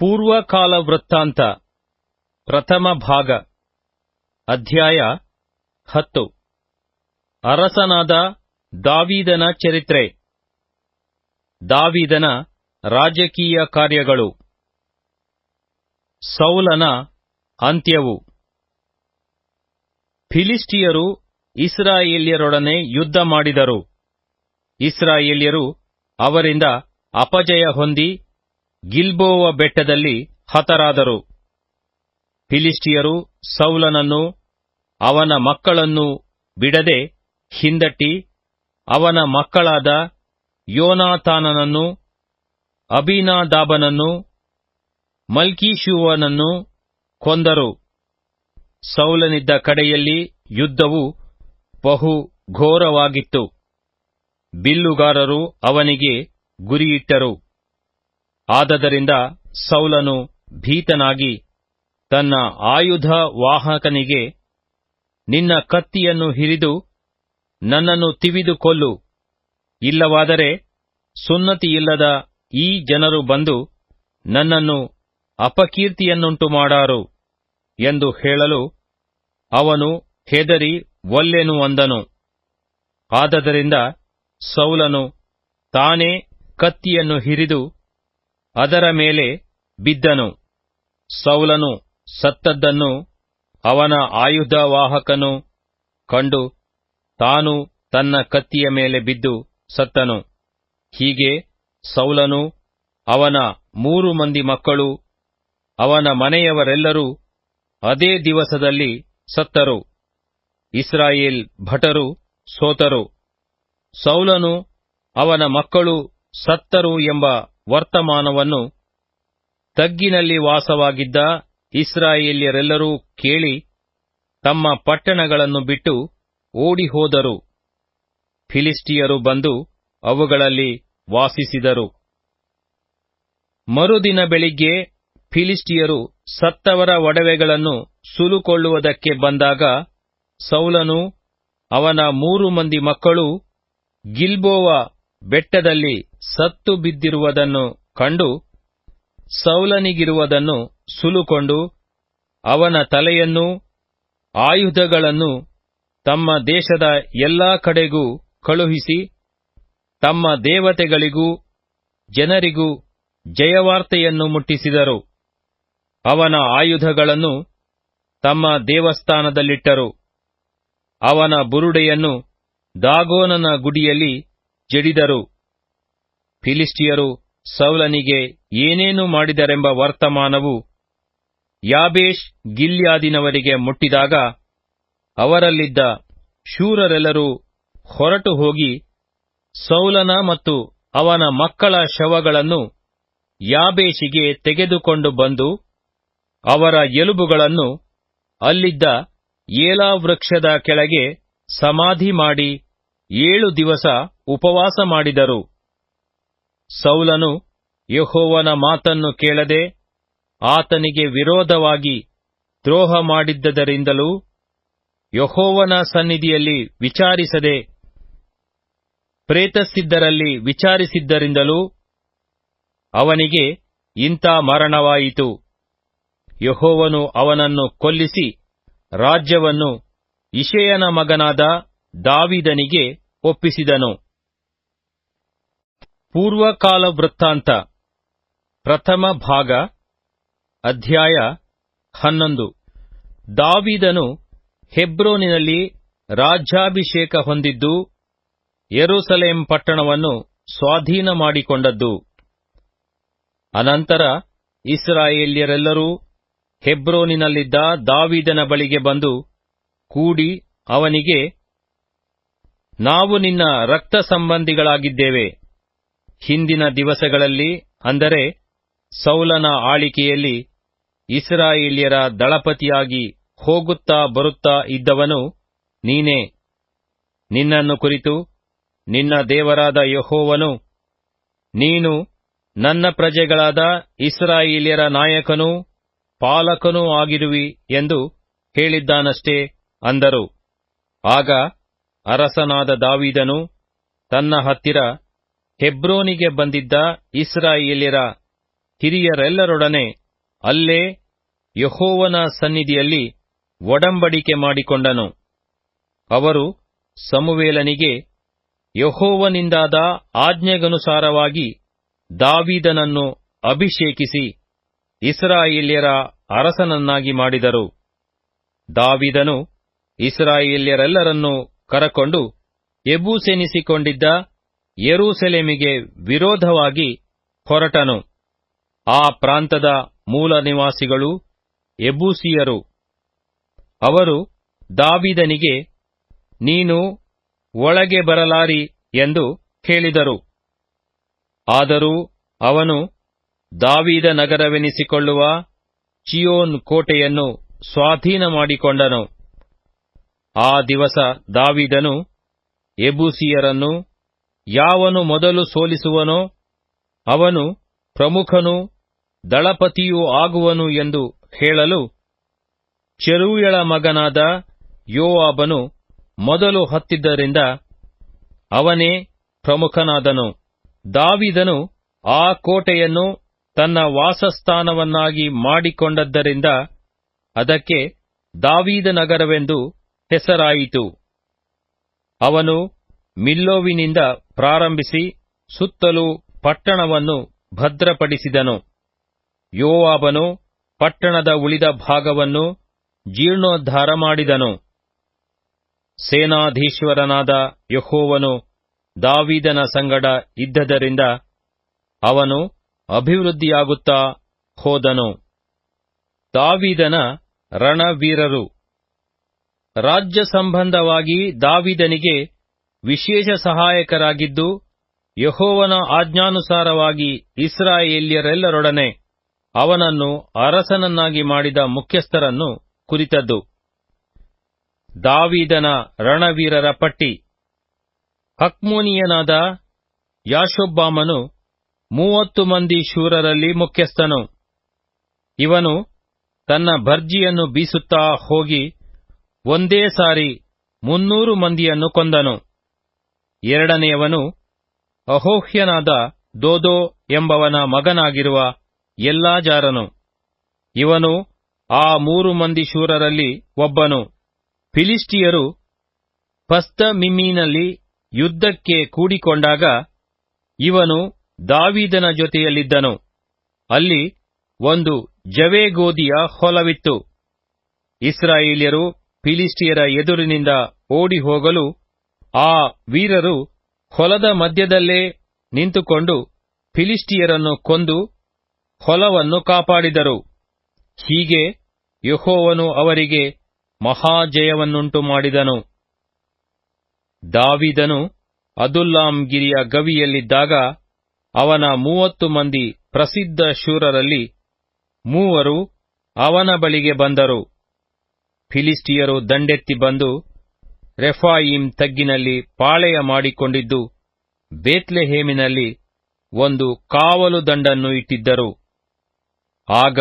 ಪೂರ್ವಕಾಲ ವೃತ್ತಾಂತ, ಪ್ರಥಮ ಭಾಗ, ಅಧ್ಯಾಯ ಹತ್ತು. ಅರಸನಾದ ದಾವಿದನ ಚರಿತ್ರೆ. ದಾವಿದನ ರಾಜಕೀಯ ಕಾರ್ಯಗಳು. ಸೌಲನ ಅಂತ್ಯವು. ಫಿಲಿಸ್ಟಿಯರು ಇಸ್ರಾಯೇಲ್ಯರೊಡನೆ ಯುದ್ಧ ಮಾಡಿದರು. ಇಸ್ರಾಯೇಲ್ಯರು ಅವರಿಂದ ಅಪಜಯ ಹೊಂದಿ ಗಿಲ್ಬೋವ ಬೆಟ್ಟದಲ್ಲಿ ಹತರಾದರು. ಫಿಲಿಸ್ಟಿಯರು ಸೌಲನನ್ನು, ಅವನ ಮಕ್ಕಳನ್ನು ಬಿಡದೆ ಹಿಂದಟ್ಟಿ, ಅವನ ಮಕ್ಕಳಾದ ಯೋನಾತಾನನನ್ನು, ಅಬೀನಾದಾಬನನ್ನು ಮಲ್ಕೀಶೂವನನ್ನು ಕೊಂದರು. ಸೌಲನಿದ್ದ ಕಡೆಯಲ್ಲಿ ಯುದ್ಧವು ಬಹು ಘೋರವಾಗಿತ್ತು. ಬಿಲ್ಲುಗಾರರು ಅವನಿಗೆ ಗುರಿಯಿಟ್ಟರು. ಆದದರಿಂದ ಸೌಲನು ಭೀತನಾಗಿ ತನ್ನ ಆಯುಧ ವಾಹಕನಿಗೆ, ನಿನ್ನ ಕತ್ತಿಯನ್ನು ಹಿರಿದು ನನ್ನನ್ನು ತಿವಿದು ಕೊಲ್ಲು. ಇಲ್ಲವಾದರೆ ಸುನ್ನತಿಯಿಲ್ಲದ ಈ ಜನರು ಬಂದು ನನ್ನನ್ನು ಅಪಕೀರ್ತಿಯನ್ನುಂಟು ಮಾಡಾರು ಎಂದು ಹೇಳಲು ಅವನು ಹೆದರಿ ಒಲ್ಲೆನು ಅಂದನು. ಆದದರಿಂದ ಸೌಲನು ತಾನೇ ಕತ್ತಿಯನ್ನು ಹಿರಿದು ಅದರ ಮೇಲೆ ಬಿದ್ದನು. ಸೌಲನು ಸತ್ತದ್ದನ್ನು ಅವನ ಆಯುಧವಾಹಕನು ಕಂಡು ತಾನು ತನ್ನ ಕತ್ತಿಯ ಮೇಲೆ ಬಿದ್ದು ಸತ್ತನು. ಹೀಗೆ ಸೌಲನು ಅವನ ಮೂರು ಮಂದಿ ಮಕ್ಕಳು, ಅವನ ಮನೆಯವರೆಲ್ಲರೂ ಅದೇ ದಿವಸದಲ್ಲಿ ಸತ್ತರು. ಇಸ್ರಾಯೇಲ್ ಭಟರು ಸೋತರು. ಸೌಲನು ಅವನ ಮಕ್ಕಳು ಸತ್ತರು ಎಂಬ ವರ್ತಮಾನವನ್ನು ತಗ್ಗಿನಲ್ಲಿ ವಾಸವಾಗಿದ್ದ ಇಸ್ರಾಯೇಲ್ಯರೆಲ್ಲರೂ ಕೇಳಿ ತಮ್ಮ ಪಟ್ಟಣಗಳನ್ನು ಬಿಟ್ಟು ಓಡಿಹೋದರು. ಫಿಲಿಸ್ಟಿಯರು ಬಂದು ಅವುಗಳಲ್ಲಿ ವಾಸಿಸಿದರು. ಮರುದಿನ ಬೆಳಿಗ್ಗೆ ಫಿಲಿಸ್ಟಿಯರು ಸತ್ತವರ ಒಡವೆಗಳನ್ನು ಸುಲುಕೊಳ್ಳುವುದಕ್ಕೆ ಬಂದಾಗ ಸೌಲನು ಅವನ ಮೂರು ಮಂದಿ ಮಕ್ಕಳು ಗಿಲ್ಬೋವ ಬೆಟ್ಟದಲ್ಲಿ ಸತ್ತು ಬಿದ್ದಿರುವುದನ್ನು ಕಂಡು, ಸೌಲನಿಗಿರುವುದನ್ನು ಸುಲುಕೊಂಡು, ಅವನ ತಲೆಯನ್ನೂ ಆಯುಧಗಳನ್ನು ತಮ್ಮ ದೇಶದ ಎಲ್ಲಾ ಕಡೆಗೂ ಕಳುಹಿಸಿ, ತಮ್ಮ ದೇವತೆಗಳಿಗೂ, ಜನರಿಗೂ ಜಯವಾರ್ತೆಯನ್ನು ಮುಟ್ಟಿಸಿದರು. ಅವನ ಆಯುಧಗಳನ್ನು ತಮ್ಮ ದೇವಸ್ಥಾನದಲ್ಲಿಟ್ಟರು. ಅವನ ಬುರುಡೆಯನ್ನು ದಾಗೋನನ ಗುಡಿಯಲ್ಲಿ ಜಡಿದರು. ಫಿಲಿಸ್ಟಿಯರು ಸೌಲನಿಗೆ ಏನೇನು ಮಾಡಿದರೆಂಬ ವರ್ತಮಾನವು ಯಾಬೇಶ್ ಗಿಲ್ಯಾದಿನವರಿಗೆ ಮುಟ್ಟಿದಾಗ ಅವರಲ್ಲಿದ್ದ ಶೂರರೆಲ್ಲರೂ ಹೊರಟು ಹೋಗಿ ಸೌಲನ ಮತ್ತು ಅವನ ಮಕ್ಕಳ ಶವಗಳನ್ನು ಯಾಬೇಶಿಗೆ ತೆಗೆದುಕೊಂಡು ಬಂದು ಅವರ ಎಲುಬುಗಳನ್ನು ಅಲ್ಲಿದ್ದ ಏಲಾ ವೃಕ್ಷದ ಕೆಳಗೆ ಸಮಾಧಿ ಮಾಡಿ ಏಳು ದಿವಸ ಉಪವಾಸ ಮಾಡಿದರು. ಸೌಲನು ಯಹೋವನ ಮಾತನ್ನು ಕೇಳದೆ ಆತನಿಗೆ ವಿರೋಧವಾಗಿ ದ್ರೋಹ ಮಾಡಿದ್ದರಿಂದಲೂ ಯಹೋವನ ಸನ್ನಿಧಿಯಲ್ಲಿ ವಿಚಾರಿಸದೆ ಪ್ರೇತಸ್ಸಿದ್ದರಲ್ಲಿ ವಿಚಾರಿಸಿದ್ದರಿಂದಲೂ ಅವನಿಗೆ ಇಂಥ ಮರಣವಾಯಿತು. ಯಹೋವನು ಅವನನ್ನು ಕೊಲ್ಲಿಸಿ ರಾಜ್ಯವನ್ನು ಇಷೆಯನ ಮಗನಾದ ದಾವಿದನಿಗೆ ಒಪ್ಪಿಸಿದನು. ಪೂರ್ವಕಾಲ ವೃತ್ತಾಂತ, ಪ್ರಥಮ ಭಾಗ, ಅಧ್ಯಾಯ ಹನ್ನೊಂದು. ದಾವಿದನು ಹೆಬ್ರೋನಿನಲ್ಲಿ ರಾಜ್ಯಾಭಿಷೇಕ ಹೊಂದಿದ್ದು, ಯೆರೂಸಲೇಂ ಪಟ್ಟಣವನ್ನು ಸ್ವಾಧೀನ ಮಾಡಿಕೊಂಡದ್ದು. ಅನಂತರ ಇಸ್ರಾಯೇಲ್ಯರೆಲ್ಲರೂ ಹೆಬ್ರೋನಿನಲ್ಲಿದ್ದ ದಾವಿದನ ಬಳಿಗೆ ಬಂದು ಕೂಡಿ ಅವನಿಗೆ ನಾವು ನಿನ್ನ ರಕ್ತ ಸಂಬಂಧಿಗಳಾಗಿದ್ದೇವೆ. ಹಿಂದಿನ ದಿವಸಗಳಲ್ಲಿ, ಅಂದರೆ ಸೌಲನ ಆಳಿಕೆಯಲ್ಲಿ, ಇಸ್ರಾಯೇಲ್ಯರ ದಳಪತಿಯಾಗಿ ಹೋಗುತ್ತಾ ಬರುತ್ತಾ ಇದ್ದವನು ನೀನೇ. ನಿನ್ನನ್ನು ಕುರಿತು ನಿನ್ನ ದೇವರಾದ ಯಹೋವನು, ನೀನು ನನ್ನ ಪ್ರಜೆಗಳಾದ ಇಸ್ರಾಯೇಲ್ಯರ ನಾಯಕನೂ ಪಾಲಕನೂ ಆಗಿರುವಿ ಎಂದು ಹೇಳಿದ್ದಾನಷ್ಟೇ ಅಂದರು. ಆಗ ಅರಸನಾದ ದಾವೀದನು ತನ್ನ ಹತ್ತಿರ ಹೆಬ್ರೋನಿಗೆ ಬಂದಿದ್ದ ಇಸ್ರಾಯೇಲ್ಯರ ಹಿರಿಯರೆಲ್ಲರೊಡನೆ ಅಲ್ಲೇ ಯಹೋವನ ಸನ್ನಿಧಿಯಲ್ಲಿ ಒಡಂಬಡಿಕೆ ಮಾಡಿಕೊಂಡನು. ಅವರು ಸಮುವೇಲನಿಗೆ ಯಹೋವನಿಂದಾದ ಆಜ್ಞೆಗನುಸಾರವಾಗಿ ದಾವೀದನನ್ನು ಅಭಿಷೇಕಿಸಿ ಇಸ್ರಾಯೇಲ್ಯರ ಅರಸನನ್ನಾಗಿ ಮಾಡಿದರು. ದಾವಿದನು ಇಸ್ರಾಯೇಲ್ಯರೆಲ್ಲರನ್ನೂ ಕರಕೊಂಡು ಎಬೂಸೆನಿಸಿಕೊಂಡಿದ್ದ ಯೆರೂಸಲೇಮಿಗೆ ವಿರೋಧವಾಗಿ ಹೊರಟನು. ಆ ಪ್ರಾಂತದ ಮೂಲ ನಿವಾಸಿಗಳು ಎಬೂಸಿಯರು ಅವರು ದಾವಿದನಿಗೆ, ನೀನು ಒಳಗೆ ಬರಲಾರಿ ಎಂದು ಹೇಳಿದರು ಆದರೂ ಅವನು ದಾವಿದ ನಗರವೆನಿಸಿಕೊಳ್ಳುವ ಚಿಯೋನ್ ಕೋಟೆಯನ್ನು ಸ್ವಾಧೀನ ಮಾಡಿಕೊಂಡನು ಆ ದಿವಸ ದಾವೀದನು ಎಬೂಸಿಯರನ್ನು ಯಾವನು ಮೊದಲು ಸೋಲಿಸುವನೋ ಅವನು ಪ್ರಮುಖನು ದಳಪತಿಯೂ ಆಗುವನು ಎಂದು ಹೇಳಲು ಚೆರೂಯಳ ಮಗನಾದ ಯೋವಾಬನು ಮೊದಲು ಹತ್ತಿದ್ದರಿಂದ ಅವನೇ ಪ್ರಮುಖನಾದನು. ದಾವಿದನು ಆ ಕೋಟೆಯನ್ನು ತನ್ನ ವಾಸಸ್ಥಾನವನ್ನಾಗಿ ಮಾಡಿಕೊಂಡದ್ದರಿಂದ ಅದಕ್ಕೆ ದಾವೀದ ನಗರವೆಂದು ಹೆಸರಾಯಿತು. ಅವನು ಮಿಲ್ಲೋವಿನಿಂದ ಪ್ರಾರಂಭಿಸಿ ಸುತ್ತಲೂ ಪಟ್ಟಣವನ್ನು ಭದ್ರಪಡಿಸಿದನು. ಯೋವಾಬನು ಪಟ್ಟಣದ ಉಳಿದ ಭಾಗವನ್ನು ಜೀರ್ಣೋದ್ಧಾರ ಮಾಡಿದನು. ಸೇನಾಧೀಶ್ವರನಾದ ಯಹೋವನು ದಾವಿದನ ಸಂಗಡ ಇದ್ದದರಿಂದ ಅವನು ಅಭಿವೃದ್ಧಿಯಾಗುತ್ತಾ ಹೋದನು. ದಾವಿದನ ರಣವೀರರು ರಾಜ್ಯ ಸಂಬಂಧವಾಗಿ ದಾವಿದನಿಗೆ ವಿಶೇಷ ಸಹಾಯಕರಾಗಿದ್ದು, ಯಹೋವನ ಆಜ್ಞಾನುಸಾರವಾಗಿ ಇಸ್ರಾಯೇಲ್ಯರೆಲ್ಲರೊಡನೆ ಅವನನ್ನು ಅರಸನನ್ನಾಗಿ ಮಾಡಿದ ಮುಖ್ಯಸ್ಥರನ್ನು ಕುರಿತದ್ದು. ದಾವಿದನ ರಣವೀರರ ಪಟ್ಟಿ. ಹಕ್ಮೋನಿಯನಾದ ಯಾಶೊಬ್ಬಾಮನು ಮೂವತ್ತು ಮಂದಿ ಶೂರರಲ್ಲಿ ಮುಖ್ಯಸ್ಥನು. ಇವನು ತನ್ನ ಭರ್ಜಿಯನ್ನು ಬೀಸುತ್ತಾ ಹೋಗಿ ಒಂದೇ ಸಾರಿ ಮುನ್ನೂರು ಮಂದಿಯನ್ನು ಕೊಂದನು. ಎರಡನೆಯವನು ಅಹೋಹ್ಯನಾದ ದೋದೋ ಎಂಬವನ ಮಗನಾಗಿರುವ ಎಲ್ಲಾಜಾರನು. ಇವನು ಆ ಮೂರು ಮಂದಿ ಶೂರರಲ್ಲಿ ಒಬ್ಬನು. ಫಿಲಿಸ್ಟಿಯರು ಪಸ್ತಮಿಮ್ಮಿನಲ್ಲಿ ಯುದ್ಧಕ್ಕೆ ಕೂಡಿಕೊಂಡಾಗ ಇವನು ದಾವಿದನ ಜೊತೆಯಲ್ಲಿದ್ದನು. ಅಲ್ಲಿ ಒಂದು ಜವೇಗೋದಿಯ ಹೊಲವಿತ್ತು. ಇಸ್ರಾಯೇಲ್ಯರು ಫಿಲಿಸ್ಟಿಯರ ಎದುರಿನಿಂದ ಓಡಿ ಹೋಗಲು ಆ ವೀರರು ಹೊಲದ ಮಧ್ಯದಲ್ಲೇ ನಿಂತುಕೊಂಡು ಫಿಲಿಸ್ಟಿಯರನ್ನು ಕೊಂದು ಹೊಲವನ್ನು ಕಾಪಾಡಿದರು. ಹೀಗೆ ಯಹೋವನು ಅವರಿಗೆ ಮಹಾಜಯವನ್ನುಂಟು ಮಾಡಿದನು. ದಾವಿದನು ಅದುಲ್ಲಾಂ ಗಿರಿಯ ಗವಿಯಲ್ಲಿದ್ದಾಗ ಅವನ ಮೂವತ್ತು ಮಂದಿ ಪ್ರಸಿದ್ಧ ಶೂರರಲ್ಲಿ ಮೂವರು ಅವನ ಬಳಿಗೆ ಬಂದರು. ಫಿಲಿಸ್ಟಿಯರು ದಂಡೆತ್ತಿ ಬಂದು ರೆಫಾಯಿಂ ತಗ್ಗಿನಲ್ಲಿ ಪಾಳೆಯ ಮಾಡಿಕೊಂಡಿದ್ದು, ಬೇತ್ಲೆಹೇಮಿನಲ್ಲಿ ಒಂದು ಕಾವಲು ದಂಡನ್ನು ಇಟ್ಟಿದ್ದರು. ಆಗ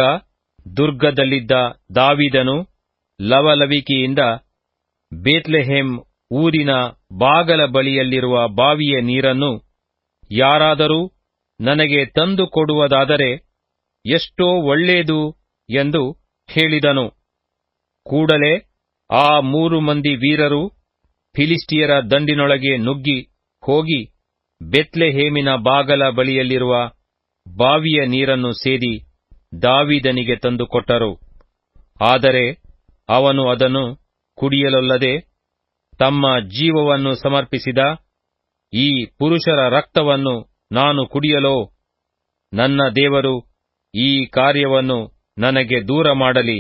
ದುರ್ಗದಲ್ಲಿದ್ದ ದಾವಿದನು ಲವಲವಿಕೆಯಿಂದ ಬೇತ್ಲೆಹೇಮ್ ಊರಿನ ಬಾಗಲ ಬಳಿಯಲ್ಲಿರುವ ಬಾವಿಯ ನೀರನ್ನು, ಯಾರಾದರೂ ನನಗೆ ತಂದು ಕೊಡುವುದಾದರೆ ಎಷ್ಟೋ ಒಳ್ಳೆಯದು ಎಂದು ಹೇಳಿದನು. ಕೂಡಲೇ ಆ ಮೂರು ಮಂದಿ ವೀರರು ಫಿಲಿಸ್ಟಿಯರ ದಂಡಿನೊಳಗೆ ನುಗ್ಗಿ ಹೋಗಿ ಬೆತ್ಲೆಹೇಮಿನ ಬಾಗಲ ಬಳಿಯಲ್ಲಿರುವ ಬಾವಿಯ ನೀರನ್ನು ಸೇದಿ ದಾವಿದನಿಗೆ ತಂದುಕೊಟ್ಟರು ಆದರೆ ಅವನು ಅದನ್ನು ಕುಡಿಯಲೊಲ್ಲದೆ ತಮ್ಮ ಜೀವವನ್ನು ಸಮರ್ಪಿಸಿದ ಈ ಪುರುಷರ ರಕ್ತವನ್ನು ನಾನು ಕುಡಿಯಲೋ? ನನ್ನ ದೇವರು ಈ ಕಾರ್ಯವನ್ನು ನನಗೆ ದೂರ ಮಾಡಲಿ.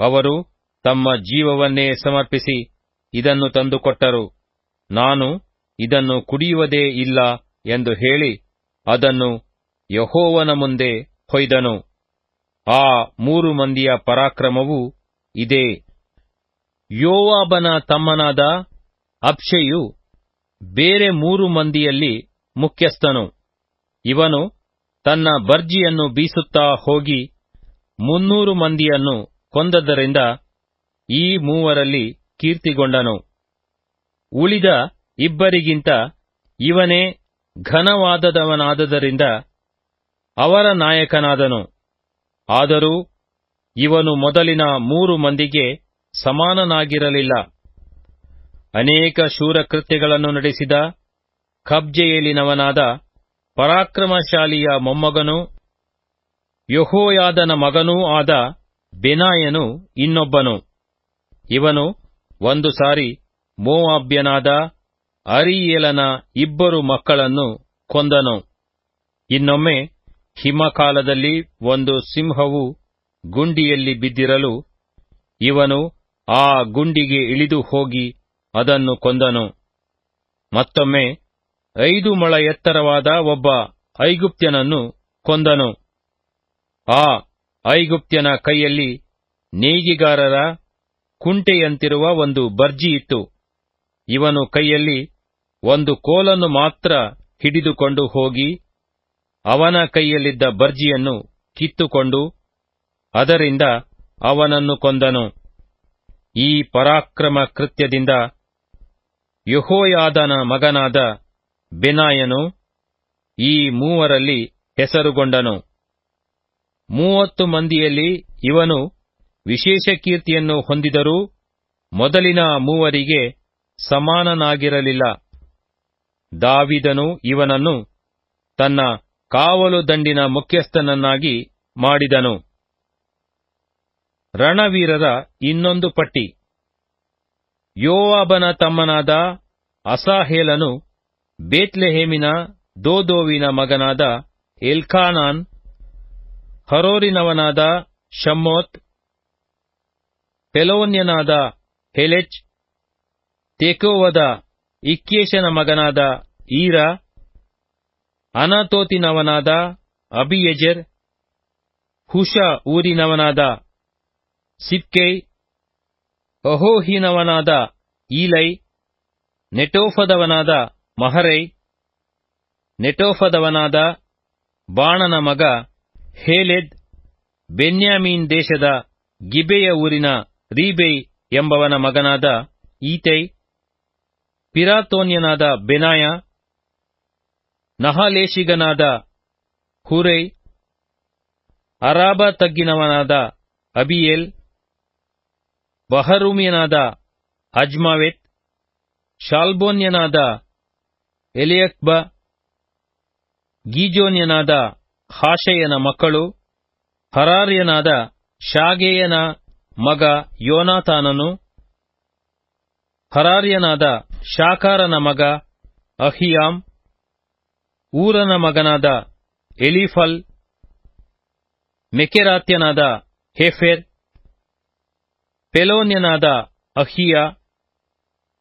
ಅವರು ತಮ್ಮ ಜೀವವನ್ನೇ ಸಮರ್ಪಿಸಿ ಇದನ್ನು ತಂದುಕೊಟ್ಟರು. ನಾನು ಇದನ್ನು ಕುಡಿಯುವುದೇ ಇಲ್ಲ ಎಂದು ಹೇಳಿ ಅದನ್ನು ಯಹೋವನ ಮುಂದೆ ಹೊಯ್ದನು. ಆ ಮೂರು ಮಂದಿಯ ಪರಾಕ್ರಮವು ಇದೇ. ಯೋವಾಬನ ತಮ್ಮನಾದ ಅಪ್ಷೆಯು ಬೇರೆ ಮೂರು ಮಂದಿಯಲ್ಲಿ ಮುಖ್ಯಸ್ಥನು. ಇವನು ತನ್ನ ಬರ್ಜಿಯನ್ನು ಬೀಸುತ್ತಾ ಹೋಗಿ ಮುನ್ನೂರು ಮಂದಿಯನ್ನು ಕೊಂದದ್ದರಿಂದ ಈ ಮೂವರಲ್ಲಿ ಕೀರ್ತಿಗೊಂಡನು. ಉಳಿದ ಇಬ್ಬರಿಗಿಂತ ಇವನೇ ಘನವಾದದವನಾದದರಿಂದ ಅವರ ನಾಯಕನಾದನು. ಆದರೂ ಇವನು ಮೊದಲಿನ ಮೂರು ಮಂದಿಗೆ ಸಮಾನನಾಗಿರಲಿಲ್ಲ. ಅನೇಕ ಶೂರಕೃತ್ಯಗಳನ್ನು ನಡೆಸಿದ ಕಬ್ಜೆಯಲ್ಲಿನವನಾದ ಪರಾಕ್ರಮಶಾಲಿಯ ಮೊಮ್ಮಗನೂ ಯೆಹೋಯಾದನ ಮಗನೂ ಆದ ಬೆನಾಯನು ಇನ್ನೊಬ್ಬನು. ಇವನು ಒಂದು ಸಾರಿ ಮೋವಾಬ್ಯನಾದ ಅರಿಯೇಲನ ಇಬ್ಬರು ಮಕ್ಕಳನ್ನು ಕೊಂದನು. ಇನ್ನೊಮ್ಮೆ ಹಿಮಕಾಲದಲ್ಲಿ ಒಂದು ಸಿಂಹವು ಗುಂಡಿಯಲ್ಲಿ ಬಿದ್ದಿರಲು ಇವನು ಆ ಗುಂಡಿಗೆ ಇಳಿದು ಹೋಗಿ ಅದನ್ನು ಕೊಂದನು. ಮತ್ತೊಮ್ಮೆ ಐದು ಮೊಳ ಎತ್ತರವಾದ ಒಬ್ಬ ಐಗುಪ್ತ್ಯನನ್ನು ಕೊಂದನು. ಆ ಐಗುಪ್ತ್ಯನ ಕೈಯಲ್ಲಿ ನೇಯ್ಗೆಗಾರರ ಕುಂಟೆಯಂತಿರುವ ಒಂದು ಬರ್ಜಿ ಇತ್ತು. ಇವನು ಕೈಯಲ್ಲಿ ಒಂದು ಕೋಲನ್ನು ಮಾತ್ರ ಹಿಡಿದುಕೊಂಡು ಹೋಗಿ ಅವನ ಕೈಯಲ್ಲಿದ್ದ ಬರ್ಜಿಯನ್ನು ಕಿತ್ತುಕೊಂಡು ಅದರಿಂದ ಅವನನ್ನು ಕೊಂದನು. ಈ ಪರಾಕ್ರಮ ಕೃತ್ಯದಿಂದ ಯಹೋಯಾದನ ಮಗನಾದ ಬೆನಾಯನು ಈ ಮೂವರಲ್ಲಿ ಹೆಸರುಗೊಂಡನು. ಮೂವತ್ತು ಮಂದಿಯಲ್ಲಿ ಇವನು ವಿಶೇಷ ಕೀರ್ತಿಯನ್ನು ಹೊಂದಿದರೂ ಮೊದಲಿನ ಮೂವರಿಗೆ ಸಮಾನನಾಗಿರಲಿಲ್ಲ. ದಾವಿದನು ಇವನನ್ನು ತನ್ನ ಕಾವಲು ದಂಡಿನ ಮುಖ್ಯಸ್ಥನನ್ನಾಗಿ ಮಾಡಿದನು. ರಣವೀರರ ಇನ್ನೊಂದು ಪಟ್ಟಿ. ಯೋವಾಬನ ತಮ್ಮನಾದ ಅಸಾಹೇಲನು ಬೇತ್ಲೆಹೇಮಿನ ದೋದೋವಿನ ಮಗನಾದ ಎಲ್ಕಾನಾನ್ ಹರೋರಿನವನಾದ ಶಮ್ಮೋತ್, ಪೆಲೋನ್ಯನಾದ ಹೆಲೆಚ್, ತೆಕೋವದ ಇಕ್ಕೇಶನ ಮಗನಾದ ಈರ, ಅನಾತೋತಿನವನಾದ ಅಬಿಯಜರ್, ಹುಷ ಊರಿನವನಾದ ಸಿಪ್ಕೈ ಅಹೋಹಿನವನಾದ ಈಲೈ, ನೆಟೋಫದವನಾದ ಮಹರೈ, ನೆಟೋಫದವನಾದ ಬಾಣನ ಮಗ ಹೇಲೆದ್, ಬೆನ್ಯಾಮೀನ್ ದೇಶದ ಗಿಬೆಯ ಊರಿನ ರೀಬೈ ಎಂಬವನ ಮಗನಾದ ಈತೈ, ಪಿರಾತೋನ್ಯನಾದ ಬೆನಾಯ, ನಹಲೇಶಿಗನಾದ ಹುರೈ ಅರಾಬ ತಗ್ಗಿನವನಾದ ಅಬಿಯೇಲ್, ಬಹರೂಮಿಯನಾದ ಅಜ್ಮಾವೆತ್, ಶಾಲ್ಬೋನ್ಯನಾದ ಎಲಿಯಕ್ಬ, ಗೀಜೋನ್ಯನಾದ ಹಾಷೆಯನ ಮಕ್ಕಳು, ಹರಾರ್ಯನಾದ ಶಾಗೇಯನ ಮಗ ಯೋನಾತಾನನು, ಹರಾರ್ಯನಾದ ಶಾಕಾರನ ಮಗ ಅಹಿಯಾಮ್, ಊರನ ಮಗನಾದ ಎಲಿಫಲ್, ಮೆಕೆರಾತ್ಯನಾದ ಹೆಫೆರ್, ಪೆಲೋನ್ಯನಾದ ಅಹಿಯ,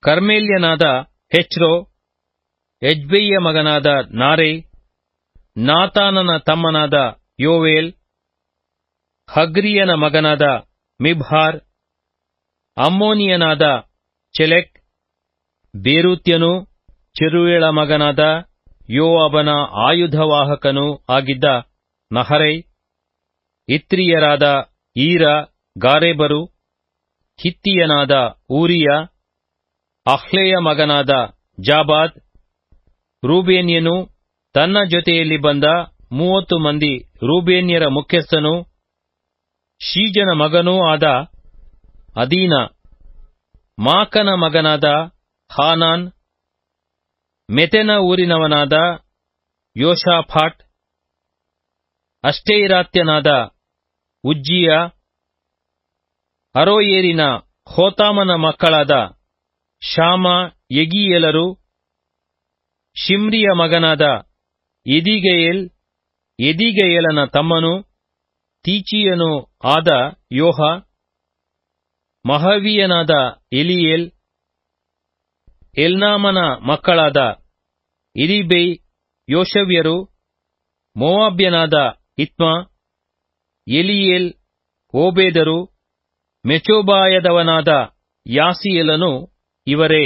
ಕರ್ಮೇಲ್ಯನಾದ ಹೆಚ್ರೋ, ಎಜ್ಬೆಯ್ಯ ಮಗನಾದ ನಾರೇ ನಾತಾನನ ತಮ್ಮನಾದ ಯೋವೇಲ್, ಹಗ್ರಿಯನ ಮಗನಾದ ಮಿಬ್ಹಾರ್, ಅಮ್ಮೋನಿಯನಾದ ಚೆಲೆಕ್, ಬೇರೂತ್ಯನು ಚೆರುವೇಳ ಮಗನಾದ ಯೋಅಬನ ಆಯುಧವಾಹಕನೂ ಆಗಿದ್ದ ನಹರೈ, ಇತ್ರಿಯರಾದ ಈರ, ಗಾರೇಬರು, ಹಿತ್ತಿಯನಾದ ಊರಿಯ, ಅಹ್ಲೆಯ ಮಗನಾದ ಜಾಬಾದ್, ರೂಬೇನ್ಯನು ತನ್ನ ಜೊತೆಯಲ್ಲಿ ಬಂದ ಮೂವತ್ತು ಮಂದಿ ರೂಬೇನ್ಯರ ಮುಖ್ಯಸ್ಥನೂ, ಶೀಜನ ಮಗನೂ ಆದ ಅದೀನ, ಮಾಕನ ಮಗನಾದ ಹಾನಾನ್, ಮೆತೆನ ಊರಿನವನಾದ ಯೋಶಾಫಾಟ್ ಅಷ್ಟೈರಾತ್ಯನಾದ ಉಜ್ಜಿಯ, ಅರೋಯೇರಿನ ಹೋತಾಮನ ಮಕ್ಕಳಾದ ಶಾಮ, ಯಗಿಯೇಲರು, ಶಿಮ್ರಿಯ ಮಗನಾದ ಎದಿಗಯೇಲ್, ಎದಿಗೆಯೇಲನ ತಮ್ಮನು, ತೀಚಿಯನು ಆದ ಯೋಹ, ಮಹವೀಯನಾದ ಎಲಿಯೇಲ್, ಎಲ್ನಾಮನ ಮಕ್ಕಳಾದ ಇರಿಬೈ ಯೋಶವ್ಯರು ಮೋವಾಬ್ಯನಾದ ಇತ್ಮ, ಎಲಿಯೇಲ್, ಓಬೇದರು, ಮೆಚೋಬಾಯದವನಾದ ಯಾಸಿಯೇಲನು ಇವರೇ.